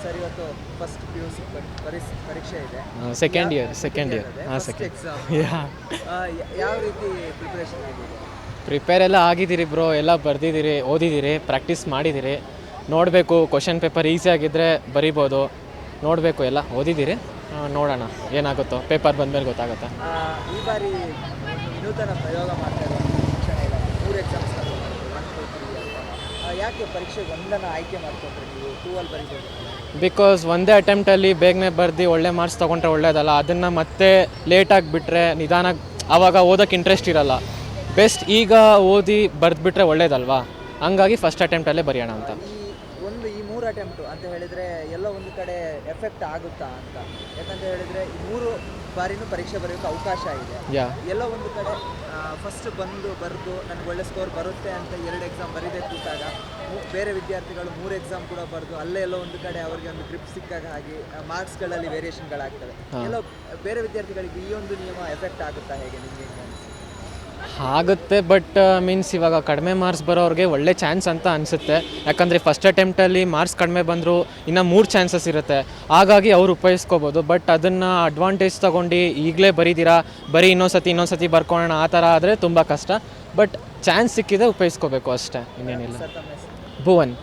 Sir ಇವತ್ತು first P U C ಪರೀಕ್ಷೆ ಇದೆ. ಸೆಕೆಂಡ್ ಇಯರ್ ಸೆಕೆಂಡ್ ಇಯರ್ ಹಾಂ ಸೆಕೆಂಡ್ ಯಾವ ರೀತಿ ಪ್ರಿಪರೇಷನ್ ಆಗಿದೆ ಪ್ರಿಪೇರ್ ಎಲ್ಲ ಆಗಿದ್ದೀರಿ ಬ್ರೋ ಎಲ್ಲ ಬರ್ದಿದ್ದೀರಿ ಓದಿದ್ದೀರಿ ಪ್ರಾಕ್ಟೀಸ್ ಮಾಡಿದ್ದೀರಿ. ನೋಡಬೇಕು ಕ್ವಶನ್ ಪೇಪರ್ ಈಸಿ ಆಗಿದ್ದರೆ ಬರಿಬೋದು. ನೋಡಬೇಕು ಎಲ್ಲ ಓದಿದ್ದೀರಿ. ನೋಡೋಣ ಏನಾಗುತ್ತೋ. ಪೇಪರ್ ಬಂದಮೇಲೆ ಗೊತ್ತಾಗುತ್ತೆ. ಈ ಬಾರಿ ನೂತನ ಪ್ರಯೋಗ ಮಾಡ್ತಾ ಇರೋ ಶಿಕ್ಷಣ ಇಲಾಖೆ ಮೂರು ಎಕ್ಸಾಮ್ಸ್ ಒನ್ ಟು ತ್ರೀ ಅಂತ ಆ, ಬಿಕಾಸ್ ಒಂದೇ ಅಟೆಂಪ್ಟಲ್ಲಿ ಬೇಗನೆ ಬರ್ದು ಒಳ್ಳೆ ಮಾರ್ಕ್ಸ್ ತೊಗೊಂಡ್ರೆ ಒಳ್ಳೇದಲ್ಲ. ಅದನ್ನು ಮತ್ತೆ ಲೇಟಾಗಿ ಬಿಟ್ಟರೆ ನಿಧಾನ ಆವಾಗ ಓದೋಕ್ಕೆ ಇಂಟ್ರೆಸ್ಟ್ ಇರಲ್ಲ. ಬೆಸ್ಟ್ ಈಗ ಓದಿ ಬರೆದ್ಬಿಟ್ರೆ ಒಳ್ಳೇದಲ್ವಾ? ಹಂಗಾಗಿ ಫಸ್ಟ್ ಅಟೆಂಪ್ಟಲ್ಲೇ ಬರೆಯೋಣ ಅಂತ. ಈ ಮೂರು ಅಟೆಂಪ್ಟು ಅಂತ ಹೇಳಿದರೆ ಎಲ್ಲ ಒಂದು ಕಡೆ ಎಫೆಕ್ಟ್ ಆಗುತ್ತಾ ಅಂತ. ಯಾಕಂತ ಹೇಳಿದರೆ ಈ ಮೂರು ಬಾರಿನೂ ಪರೀಕ್ಷೆ ಬರೆಯೋಕ್ಕೆ ಅವಕಾಶ ಇದೆ. ಎಲ್ಲ ಒಂದು ಕಡೆ ಫಸ್ಟ್ ಬಂದು ಬರೆದು ನನಗೆ ಒಳ್ಳೆ ಸ್ಕೋರ್ ಬರುತ್ತೆ ಅಂತ ಎರಡು ಎಕ್ಸಾಮ್ ಬರೀದೆ ಕೂತಾಗ ಮೂ- ಬೇರೆ ವಿದ್ಯಾರ್ಥಿಗಳು ಮೂರು ಎಕ್ಸಾಮ್ ಕೂಡ ಬರೆದು ಅಲ್ಲೇ ಎಲ್ಲೋ ಒಂದು ಕಡೆ ಅವರಿಗೆ ಒಂದು ಗ್ರಿಪ್ ಸಿಕ್ಕಾಗ ಹಾಗೆ ಮಾರ್ಕ್ಸ್ಗಳಲ್ಲಿ ವೇರಿಯೇಷನ್ಗಳಾಗ್ತವೆ ಎಲ್ಲೋ ಬೇರೆ ವಿದ್ಯಾರ್ಥಿಗಳಿಗೆ ಈ ಒಂದು ನಿಯಮ ಎಫೆಕ್ಟ್ ಆಗುತ್ತಾ ಹೇಗೆ ನಿಮಗೆ? ಆಗುತ್ತೆ ಬಟ್ ಮೀನ್ಸ್ ಇವಾಗ ಕಡಿಮೆ ಮಾರ್ಕ್ಸ್ ಬರೋರಿಗೆ ಒಳ್ಳೆ ಚಾನ್ಸ್ ಅಂತ ಅನಿಸುತ್ತೆ. ಯಾಕಂದರೆ ಫಸ್ಟ್ ಅಟೆಂಪ್ಟಲ್ಲಿ ಮಾರ್ಕ್ಸ್ ಕಡಿಮೆ ಬಂದರೂ ಇನ್ನೂ ಮೂರು ಚಾನ್ಸಸ್ ಇರುತ್ತೆ. ಹಾಗಾಗಿ ಅವ್ರು ಉಪಯೋಗಿಸ್ಕೋಬೋದು ಬಟ್ ಅದನ್ನು ಅಡ್ವಾಂಟೇಜ್ ತೊಗೊಂಡು ಈಗಲೇ ಬರೀದಿರಾ ಬರೀ ಇನ್ನೊಂದು ಸತಿ ಇನ್ನೊಂದು ಸತಿ ಬರ್ಕೊಳ್ಳೋಣ ಆ ಥರ ಆದರೆ ತುಂಬ ಕಷ್ಟ. ಬಟ್ ಚಾನ್ಸ್ ಸಿಕ್ಕಿದೆ ಉಪಯೋಗಿಸ್ಕೋಬೇಕು ಅಷ್ಟೇ ಇನ್ನೇನಿಲ್ಲ. ಭುವನ್.